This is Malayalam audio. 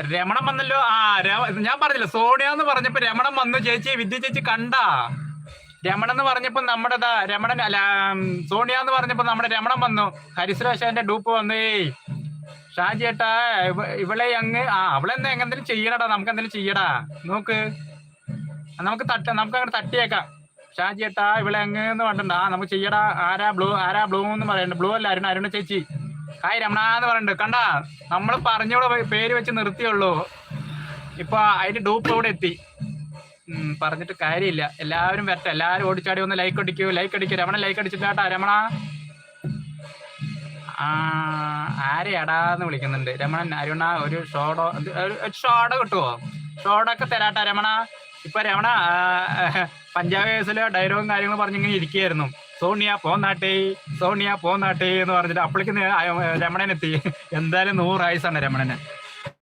രമണൻ വന്നല്ലോ. ആ ഞാൻ പറഞ്ഞില്ല സോണിയ എന്ന് പറഞ്ഞപ്പോ രമണം വന്നു. ചേച്ചി വിദ്യ ചേച്ചി കണ്ടാ? രമണൻ എന്ന് പറഞ്ഞപ്പോ നമ്മുടെ രമണൻ അല്ല സോണിയ എന്ന് പറഞ്ഞപ്പോ നമ്മുടെ രമണൻ വന്നു. ഹരിശ്രാശാന്റെ ഡൂപ്പ് വന്നു. ഷാജി ഏട്ടാ ഇവ- ഇവളെ അങ്ങ് ആ അവളെന്താ എങ്ങനെന്തെങ്കിലും ചെയ്യണടാ നമുക്ക് എന്തെങ്കിലും ചെയ്യടാ. നോക്ക്. നമുക്ക് തട്ട നമുക്ക് അങ്ങനെ തട്ടിയേക്കാം. ഷാജി ഏട്ടാ ഇവളെ അങ്ങ് എന്ന് നമുക്ക് ചെയ്യടാ ആരാ ബ്ലൂ ആരാ ബ്ലൂ എന്ന് പറയണ്ട. ബ്ലൂ അല്ല അരുണ അരുണ ചേച്ചി. ഹായ് രമണ എന്ന് പറയുന്നുണ്ട് കണ്ടാ നമ്മൾ പറഞ്ഞവിടെ പേര് വെച്ച് നിർത്തിയുള്ളൂ. ഇപ്പൊ അതിന്റെ ഡൂപ്പ് അവിടെ എത്തി. പറഞ്ഞിട്ട് കാര്യമില്ല. എല്ലാവരും വരട്ടെ. എല്ലാവരും ഓടിച്ചാടി ഒന്ന് ലൈക്ക് അടിക്കൂ. ലൈക്ക് അടിക്കൂ. രമണ ലൈക്ക് അടിച്ചിട്ടാട്ടാ. രമണ. ആരെയാടാന്ന് വിളിക്കുന്നുണ്ട്. രമണൻ അരുണ ഒരു ഷോഡോ ഷോഡോ കിട്ടുമോ ഷോഡൊക്കെ തരാട്ടാ രമണ. ഇപ്പൊ രമണ പഞ്ചാബ് കേസിലെ ഡയലോഗും കാര്യങ്ങളും പറഞ്ഞിങ്ങനെ ഇരിക്കുകയായിരുന്നു. സോണിയ പോന്നാട്ടെ സോണിയ പോന്നാട്ടെ എന്ന് പറഞ്ഞിട്ട് അപ്പോഴേക്കും രമണനെത്തി. എന്തായാലും നൂറ് ആയുസാണ് രമണന്.